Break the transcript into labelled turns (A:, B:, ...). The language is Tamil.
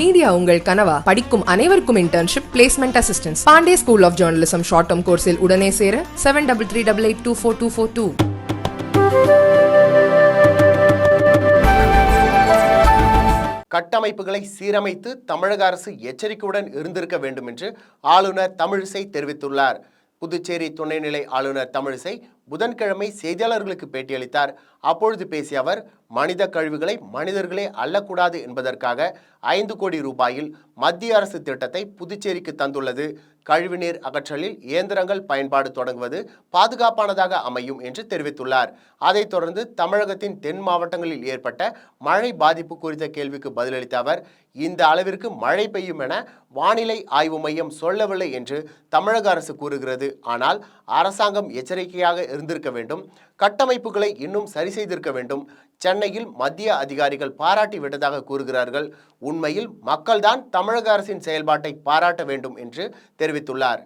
A: மீடியா உங்கள் கனவா? படிக்கும் அனைவருக்கும் internship placement assistance Pandey school of journalism short term கோர்ஸில் உடனே சேர seven double three double eight two four two four two
B: கட்டமைப்புகளை சீரமைத்து தமிழக அரசு எச்சரிக்கையுடன் இருந்திருக்க வேண்டும் என்று ஆளுநர் தமிழிசை தெரிவித்துள்ளார். புதுச்சேரி துணைநிலை ஆளுநர் தமிழிசை புதன்கிழமை செய்தியாளர்களுக்கு பேட்டியளித்தார். அப்பொழுது பேசிய அவர் மனித கழிவுகளை மனிதர்களே அள்ளக்கூடாது என்பதற்காக ஐந்து கோடி ரூபாயில் மத்திய அரசு திட்டத்தை புதுச்சேரிக்கு தந்துள்ளது. கழிவுநீர் அகற்றலில் இயந்திரங்கள் பயன்பாடு தொடங்குவது பாதுகாப்பானதாக அமையும் என்று தெரிவித்துள்ளார். அதைத் தொடர்ந்து தமிழகத்தின் தென் மாவட்டங்களில் ஏற்பட்ட மழை பாதிப்பு குறித்த கேள்விக்கு பதிலளித்த அவர் இந்த அளவிற்கு மழை பெய்யும் என வானிலை ஆய்வு மையம் சொல்லவில்லை என்று தமிழக அரசு கூறுகிறது. ஆனால் அரசாங்கம் எச்சரிக்கையாக இருந்திருக்க வேண்டும். கட்டமைப்புகளை இன்னும் சரி செய்திருக்க வேண்டும். சென்னை சென்னையில் மத்திய அதிகாரிகள் பாராட்டி விட்டதாக கூறுகிறார்கள். உண்மையில் மக்கள்தான் தமிழக அரசின் செயல்பாட்டை பாராட்ட வேண்டும் என்று தெரிவித்துள்ளார்.